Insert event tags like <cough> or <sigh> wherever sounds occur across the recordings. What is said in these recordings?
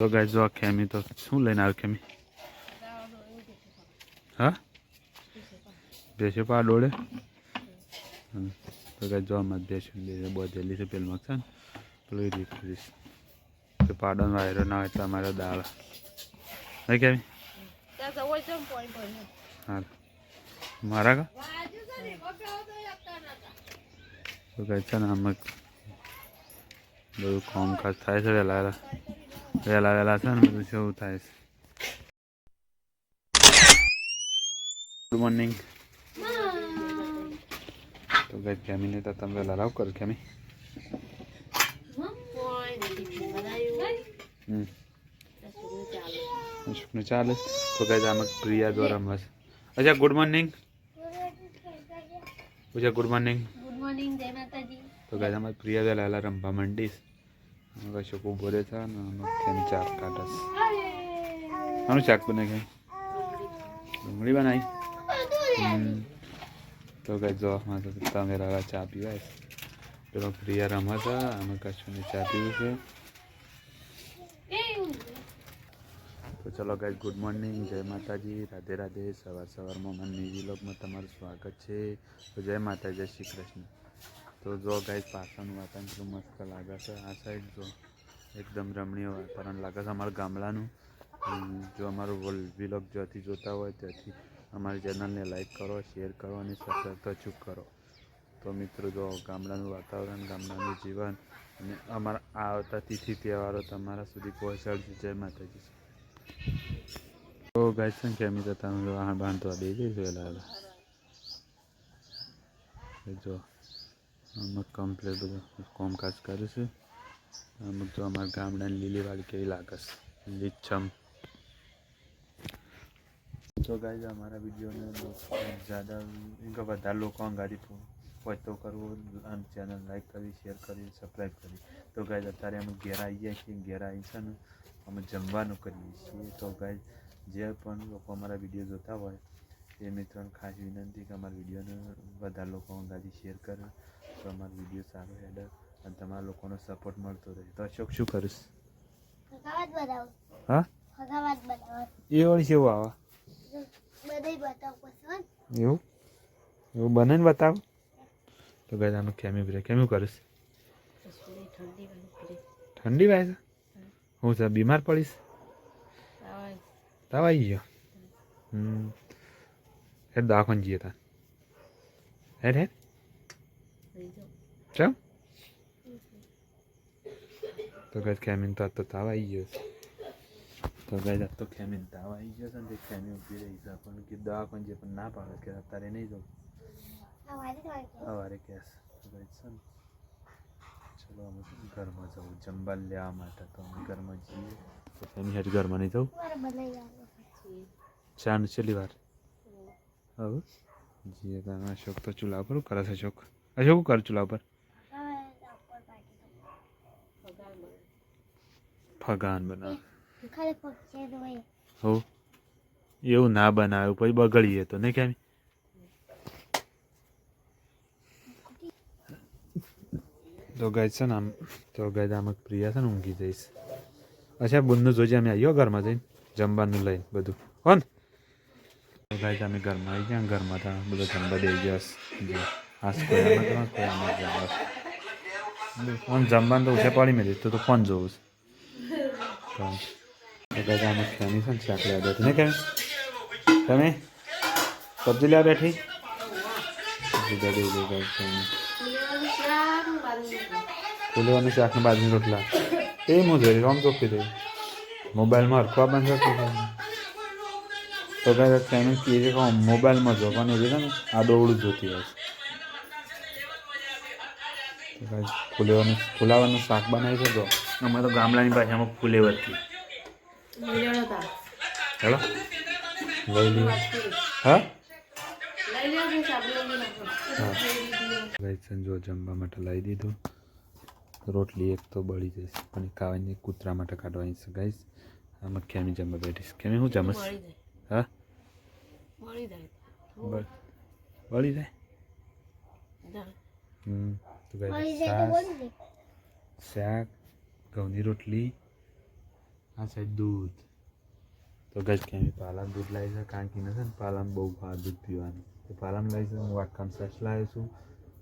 તો ગાય જો ખેમી તો શું લઈને આવ્યો ખેમી હા? બેસ્યો પા ડોળે તો ગાય જો આમાં બેસ્યું બહુ જલ્દી છે પેલમાં છે ને? પેલું એ કરીશ. તો પાડોનો વાયરો ના હોય તો અમારે દાળ. નહીં કેમી હા મારા કા? તો કહે છે ને આમાં બધું કામકાજ થાય છે વહેલા વહેલા વહેલા છે ને બધું કેવું થાય છે ગુડ મોર્નિંગ તો ગઈ કેમીને તો તમે વહેલા લાવ કરો કેમી હમ અશોકનું ચાલે તો ગઈ આમાં પ્રિયા દ્વારા મસ્ત અચ્છા good morning Puja good morning good morning જય માતાજી તો ગાય અમારે પ્રિયા વહેલા રમવા માંડીશ કશોક ઊભો રહે છે ને કેમ ચાર કાઢસ આનું શાક બનાવી ગઈ ડુંગળી બનાવી. તો કઈ જો તમે રાવા ચા પીવાય પેલો પ્રિયા રમે છે અમે કશું ને ચા પીવું છે તો ચલો ગાઈઝ ગુડ મોર્નિંગ જય માતાજી રાધે રાધે સવાર સવારમાં મનની વિલોકમાં તમારું સ્વાગત છે તો જય માતા જય શ્રી કૃષ્ણ તો જો ગાઈ પાછળનું વાતાવરણ કેટલું મસ્ત લાગે છે. આ સાઈડ જો એકદમ રમણીય વાતાવરણ લાગે છે અમારા ગામડાનું. જો અમારું વિલોગ જ્યાંથી જોતા હોય ત્યાંથી અમારી ચેનલને લાઈક કરો શેર કરો અને સબસ્ક્રાઈબ અચૂક કરો. તો મિત્રો, જો ગામડાનું વાતાવરણ, ગામડાનું જીવન અને અમારા આવતા તિથિ તહેવારો તમારા સુધી પહોંચાડજો. જય માતાજી. તો ગાય અમે તો તમે વાહન બાંધવા દઈ વહેલા વહેલા જો અમુક કમ્પ્લેટ બધું કામકાજ કર્યું છે. અમુક તો અમારા ગામડાની લીલીવાળી કેવી લાગે છે? લીછમ તો ગાય અમારા વિડીયોને જ્યાદા એમ કે વધારે લોકો અંગાડી હોય તો કરવું અને ચેનલ લાઈક કરી શેર કરી સબસ્ક્રાઈબ કરી. તો ગાય અત્યારે અમે ઘેર આવી ગયા છીએ, ઘેર આવી છે ને અમે જમવાનું કરીએ છીએ. તો ગાય જે પણ લોકો અમારા વીડિયો જોતા હોય, એ મિત્રોને ખાસ વિનંતી કે અમારા વિડીયોને વધારે લોકો અંગાડી શેર કરે. તો અમારો વીડિયો સારો હેડર અને તમારા લોકોનો સપોર્ટ મળતો રહે. તો અશોક શું કરીશ? હા? એ વળી કેવું આવા? એવું? એવું બને ને બતાવ? તો ગાય આનું કેમી બ્રેક કેમ કરીશ? ઠંડી વાય છે? હું સર બીમાર પડીશ? તાવ આવી ગયો? હમ. હેડ દવાખાને જઈએ તા હેડ હેડ. ચમ તો ગાય ખેમીન તો તો તાવ આવી ગયો છે તો ગાય આજ તો ખેમીન તાવ આવી ગયો છે ને તે ખેમી ઊભી રહી છે પણ કે પણ જે પણ ના પાડે કે અત્યારે નહીં જવું અવારે સવારે કેસ છે ને ચલો અમે ઘરમાં જવું જમવા લેવા માટે તો અમે ઘરમાં જઈએ તો ખેમી હેઠ ઘરમાં નહીં જવું મારે બદલાઈ છેલ્લી વાર હવે જીએ તમે અશોક તો ચૂલા પર કરે છે અશોક અશોક શું કર ચૂલા પર ફગાન બનાવે. હો, એવું ના બનાવ્યું, પછી બગડીએ તો, નહીં કેમ તો ગાય છે ને આમ, તો ગાય આમ પ્રિયા છે ને, ઊંઘી જઈશ. અચ્છા, બુનનું જોજે, અમે આવ્યો ઘરમાં જઈને, જમવાનું લઈને, બધું. હો ને તો ગાય અમે ઘરમાં આવી ગયા, ઘરમાં બધો જમવા દઈ ગયા. આ આમ જમવાનું તો ઉઠે પાડી મેં તો ફોન જોવું છે ગાય અમે ખેમી છે ને શાક લેવા બેઠી ને કેમ તમે સબ્જી લેવા બેઠી ફૂલેવાનું શાક ને બાજરી રોટલા એ હું જોઈ રોમ ચોખ્ખી દઈ મોબાઈલમાં હરખવા બંધ તો છે કે મોબાઈલમાં જો પણ એ છે ને આ દોડું જોતી હોય ફૂલેવાનું ફુલાવાનું શાક બનાવી શકો અમે તો ગામડાની ભાષામાં ફુલેવરથી હેલો? લઈ લઈએ હા? જો જમવા માટે લાવી દીધું. રોટલી એક તો બળી જશે પણ કાવાની ખાવાની કૂતરા માટે કાઢવાની છે ગાઈસ. આમાં કેમી જમવા બેઠીશ કેમી હું જમીશ? હા? બળ બળી જાય? હમ. તો ગાઈસ શાક ઘઉંની રોટલી આ સાઈડ દૂધ. તો ગજ કે પાલામ દૂધ લાવી છે કારણ કે નથી ને પાલામ બહુ દૂધ પીવાનું. તો પાલામ લાવી છે હું વાટકામ સસ લાવ્યો છું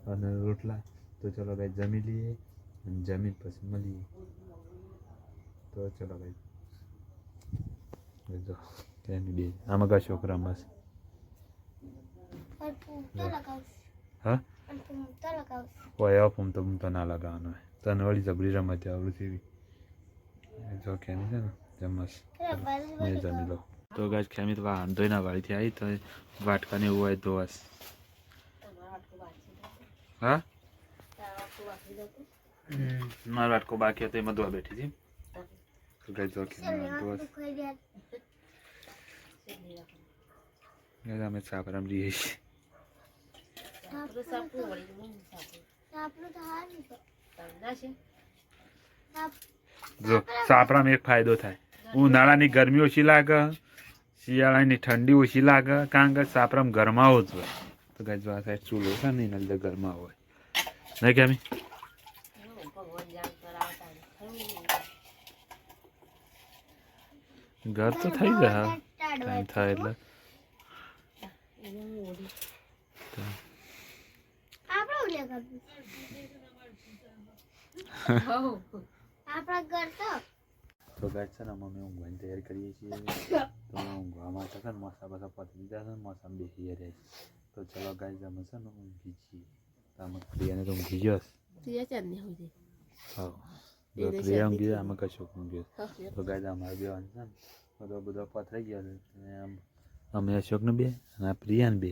અને રોટલા. તો ચલો ભાઈ જમી લઈએ અને જમીન પછી મળીએ. તો ચલો ભાઈ. જો તેની બે. આમાં કશો છોકરા લગાવશું હા? હોય એવા ફોમ તો તો ના લગાવવાનો હોય તને વળી જબરી રમત આવડું તેવી જો કેમ છે ને જમસ મેં જમી લો તો ગાજ ખેમી તો વાંધોય ના વાળીથી આવી તો વાટકાને એવું હોય ધોવાસ હા? મારો વાટકો બાકી હતો એમાં ધોવા બેઠી હતી. તો ગાજ જો ખેમી ધોવાસ દુખાઈ વળી ગાજ અમે સાપરામ તો છીએ તો હારું છે? સાપ- જો સાપરામાં એક ફાયદો થાય. ઉનાળાની ગરમી ઓછી લાગે શિયાળાની ઠંડી ઓછી લાગે કારણ કે સાપરામાં ગરમાવો જ હોય. તો ગજવા જો આ સાઈડ ચૂલો છે ને એના લીધે ગરમા હોય. નહીં કેમી ઘર તો થઈ જાય હા થાય એટલે આપણે ઉલ્યા કરવું આપણા ઘર <laughs> તો તો ગાજ છે ને અમે ઊંઘવાની તૈયાર કરીએ છીએ. તો ઊંઘવા માટે છે ને મસા બસા પતી દીધા છે ને મસા બેસી રહ્યા છે. તો ચલો ગાય અમે છે ને ઊંઘી છીએ. તો અમે પ્રિયાને તો ઊંઘી ગયો છે હા. જો પ્રિયા ઊંઘી જાય અમે કશું ઊંઘી તો ગાય અમારે બે વાંધો ને. બધો બધો પથરાઈ ગયો છે. અને આમ અમે અશોકને બે અને પ્રિયાને બે.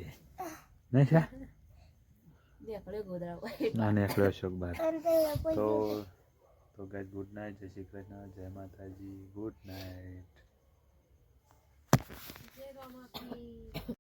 નહીં છે? અને એકલો અશોક બાર. તો તો ગાઈઝ ગાય ગુડ નાઇટ જય શ્રી કૃષ્ણ જય માતાજી ગુડ નાઇટ જય